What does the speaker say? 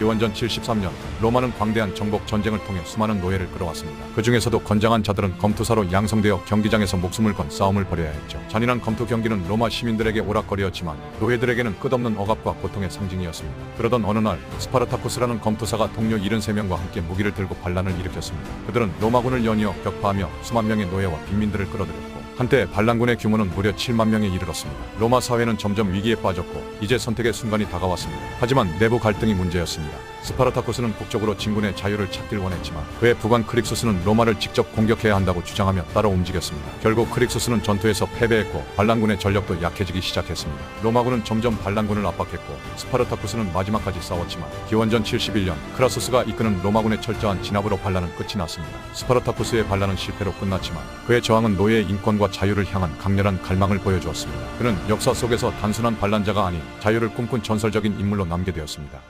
기원전 73년 로마는 광대한 정복 전쟁을 통해 수많은 노예를 끌어왔습니다. 그 중에서도 건장한 자들은 검투사로 양성되어 경기장에서 목숨을 건 싸움을 벌여야 했죠. 잔인한 검투 경기는 로마 시민들에게 오락거리였지만 노예들에게는 끝없는 억압과 고통의 상징이었습니다. 그러던 어느 날 스파르타쿠스라는 검투사가 동료 73명과 함께 무기를 들고 반란을 일으켰습니다. 그들은 로마군을 연이어 격파하며 수만 명의 노예와 빈민들을 끌어들였고 한때 반란군의 규모는 무려 7만 명에 이르렀습니다. 로마 사회는 점점 위기에 빠졌고 이제 선택의 순간이 다가왔습니다. 하지만 내부 갈등이 문제였습니다. 스파르타쿠스는 북쪽으로 진군의 자유를 찾길 원했지만 그의 부관 크릭수스는 로마를 직접 공격해야 한다고 주장하며 따라 움직였습니다. 결국 크릭수스는 전투에서 패배했고 반란군의 전력도 약해지기 시작했습니다. 로마군은 점점 반란군을 압박했고 스파르타쿠스는 마지막까지 싸웠지만 기원전 71년 크라수스가 이끄는 로마군의 철저한 진압으로 반란은 끝이 났습니다. 스파르타쿠스의 반란은 실패로 끝났지만 그의 저항은 노예의 인권과 자유를 향한 강렬한 갈망을 보여주었습니다. 그는 역사 속에서 단순한 반란자가 아닌 자유를 꿈꾼 전설적인 인물로 남게 되었습니다.